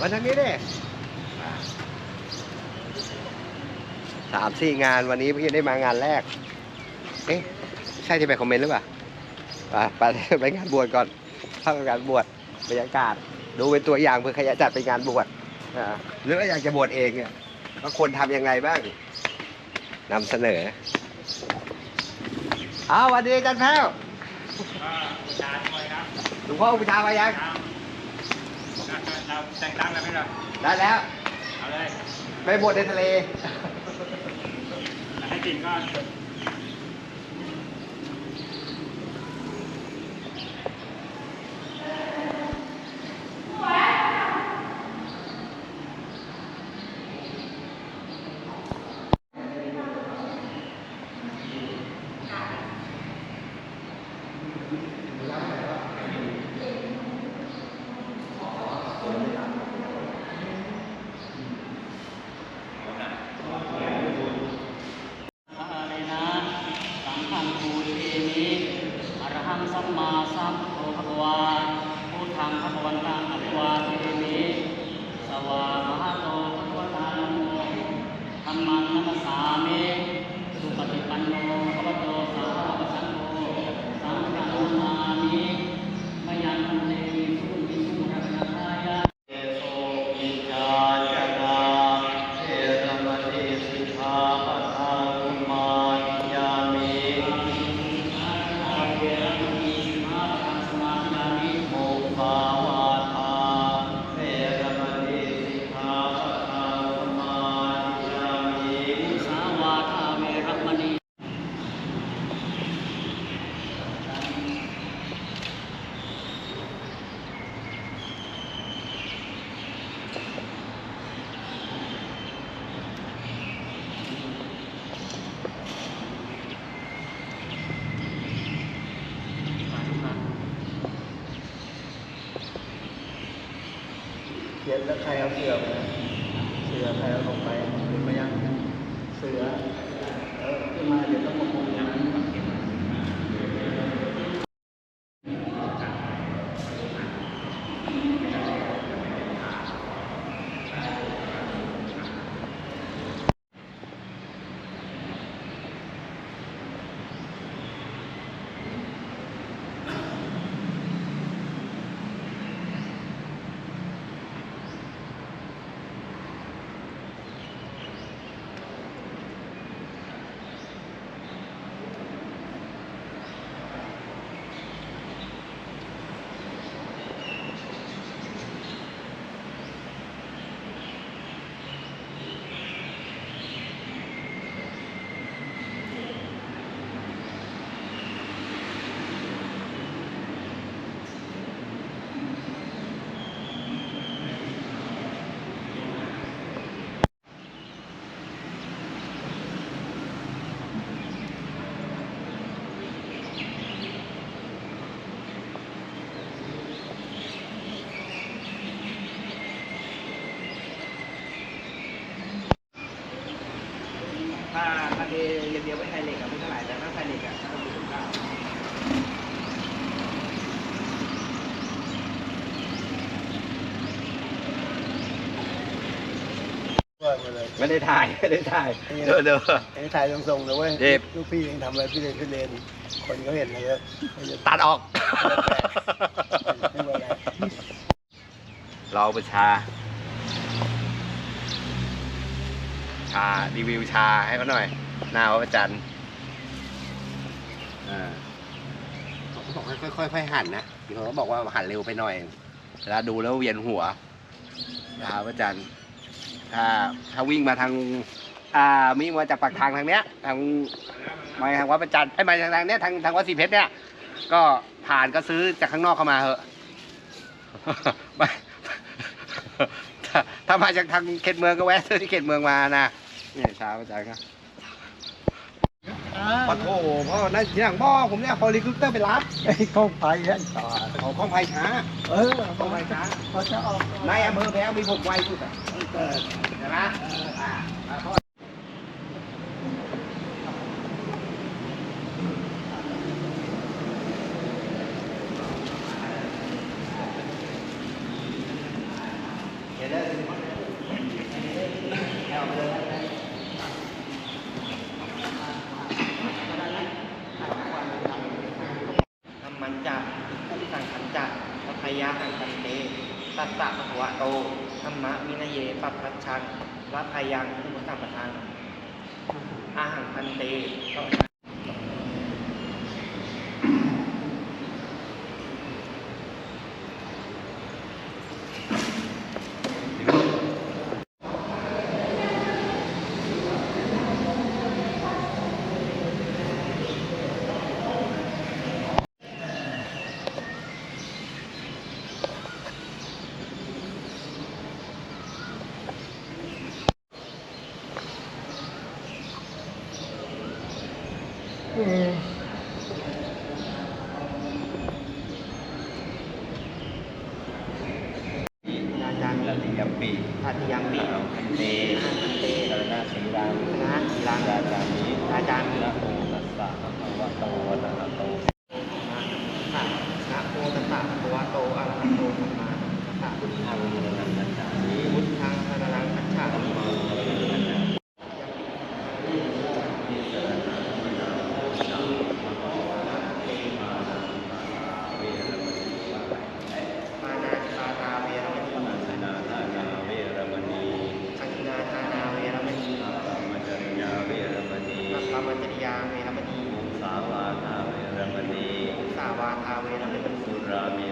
วันทางนี้ดิสามสี่งานวันนี้พี่ได้มางานแรก เอ๊ะใช่ที่ไปคอมเมนต์หรือเปล่าไปไปไปงานบวชก่อนเข้างานบวชบรรยากาศ ดูเป็นตัวอย่างเพื่อใครจะจัดไปงานบวชอ่าหรือว่าอยากจะบวชเองเนี่ยก็ควรทำยังไงบ้างนำเสนอเอาสวัสดีอาจันแพ้วก็บูชาทำไมครับหลวงพ่ออุปชฌาย์มายังครับ เราแต่งตั้งแล้วไหมล่ะได้แล้ว เอาเลย ไปบวชในทะเล ให้กินก็ อาเรนะสังฆังปูเชมิอรหังสัมมาสัมพุทโธภควาพุทธังพระวันตังอภิวาเทมิสวามหาโตภควตานัมโมธรรมังนัมสสามิสุปฏิปันโนภควโตสาวกสังโฆสังฆังนามามิมยังพันเตวิสุวิสุรักนายะ เอโสวิจาจนาเอรมณีสิกขาปะทังมาธิยามิอาเวรมณีสิกขาปะทังสมาธิยามิโมภาวาทาเวรมณีสิกขาปะทังสมาธิยามิมุสาวาทาเวรมณี เขี ยนแล้วใครเอาเสือมาเสือใครเอาลงไปขึ้นมายังเสือเออขึ้นมาเดี๋ยวต้องมาคุมอย่างนั้น ถ้าถ้าเทอย่างเดียวไม่ไทยเหล็กอะไม่เท่าไหร่แต่ถ้าไทยเหล็กอะต้องมีเก้าเปิดมาเลย ไม่ได้ถ่ายไม่ได้ถ่ายเดี๋ยวเดี๋ยวไอ้ถ่ายทรงๆเลยเว้ยเจ็บลูกพี่ยังทำอะไรพี่เลนพี่เลนคนเขาเห็นเลยอะเขาจะตัดออกไม่เป็นไรเราประชา ชารีวิวชาให้เขาหน่อย หน้าพระจันทร์อ่าเขาบอกให้ค่อยๆค่อยๆหั่นนะที่เขาบอกว่าหั่นเร็วไปหน่อยเวลาดูแล้วเวียนหัวชาพระจันทร์ ถ้าถ้าวิ่งมาทาง อ่าวิ่งมาจากปากทางทางเนี้ย ทางมาทางวัดประจันทร์ไอ้ยมาทางทางเนี้ยทางทางวัดสีเพชรเนี่ยก็ผ่านก็ซื้อจากข้างนอกเข้ามาเหอะ ไม่ถ้าถ้ามาจากทางเขตเมืองก็แวะซื้อที่เขตเมืองมานะเนี่ยเช้าอาจารย์ครับปะโถพ่อนั่นทีหลังพ่อผมเนี่ยพอลิคอปเตอร์ไปรับไอ้ข้องไผ่ยันต่อของข้องไผ่ช้า เออของไผ่ช้าเขาจะออกนายอำเภอแพ้วมีผมไวสุดอะเออ ใช่ไหมอ่าอ่าพ่อเห็นเลยเอาไปเลยธรรมันจักพุทธังขันจักพพยาหังคันเตตัสสะภะวะโต ธรรมะมินเยปัปปัชชังวัพยังอุปสัมปทานอาหังพันเต ปีทัติยามปีเอาคันเตอาหันเตสรณาสีรังนะสีรังอาจารย์นี้อาจารย์นะโมตัสสะภะคะวะโตอะระหะโต นะนะโมตัสสะภะคะวะโตอะระหะโตสัมมาสัมพุทธัสสะ ทางสรณะกัจจามิ พุทธังพระรังคัจฉา ธัม มิ มังสรณะกัจจามินิสรณะวินาศสังฆะมานาเวรมณี มานาคาตาเวรมณี อาสนาทานาเวรมณี อังนาทานาเวรมณี อาปามจริยาเวรมณี อัปปมัจจริยาเวรมณี มุสา วาทาเวรมณีสาวาทาเป็นสุรามิ